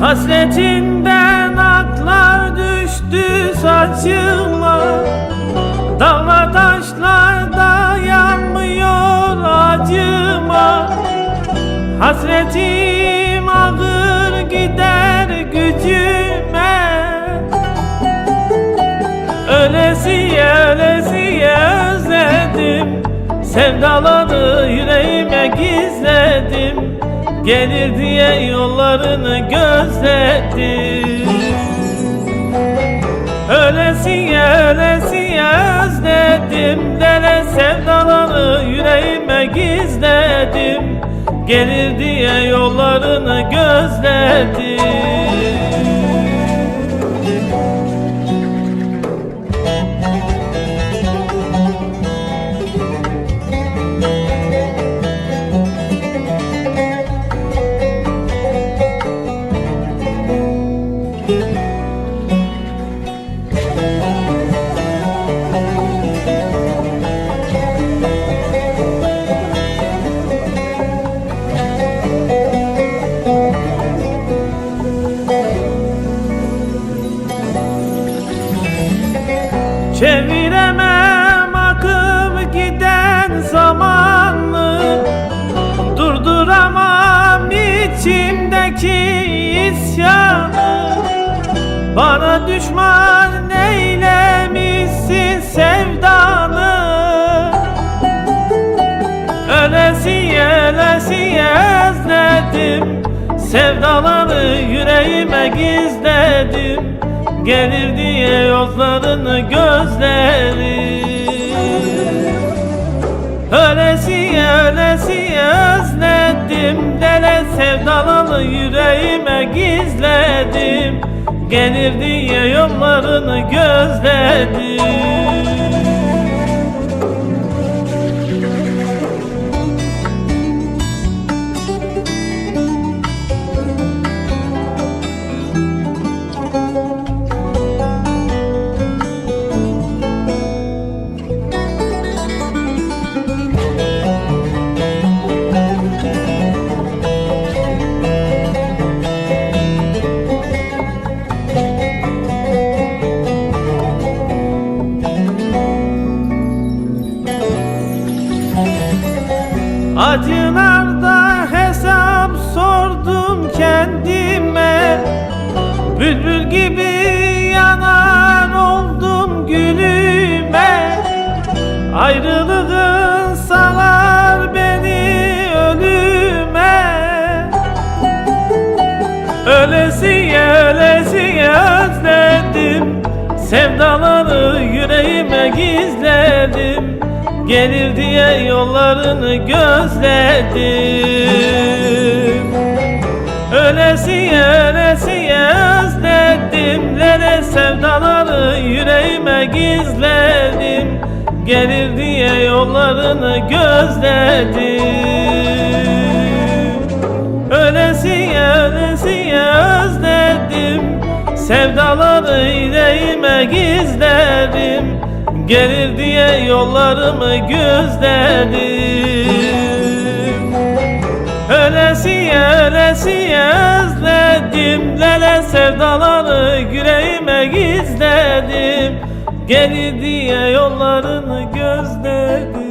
Hasretinden aklar düştü saçıma. Dağlar taşlarda yanmıyor acıma. Hasretim ağır gider gücüme. Ölesiye ölesiye özledim. Sevdaları yüreğime gizledim Gelir diye yollarını gözledim Ölesiye ölesiye özledim Dere sevdaları yüreğime gizledim. Gelir diye yollarını gözledim Çeviremem akıp giden zamanı. Durduramam içimdeki isyanı. Bana düşman eylemişsin sevdanı? Ölesiye ölesiye özledim. Sevdaları yüreğime gizledim Gelir diye yollarını gözlerim Ölesiye ölesiye özledim Dele sevdaları yüreğime gizledim. Gelir diye yollarını gözledim Acılarda hesap sordum kendime. Bülbül gibi yanar oldum gülüme. Ayrılığın salar beni ölüme. Ölesiye ölesiye özledim. Sevdaları yüreğime gizledim Gelir diye yollarını gözledim. Ölesiye ölesiye özledim Lere sevdaları yüreğime gizledim. Gelir diye yollarını gözledim. Ölesiye ölesiye özledim Sevdaları yüreğime gizledim Gelir diye yollarımı gözledim. Ölesiye ölesiye özledim. Lele sevdaları yüreğime gizledim. Gelir diye yollarını gözledim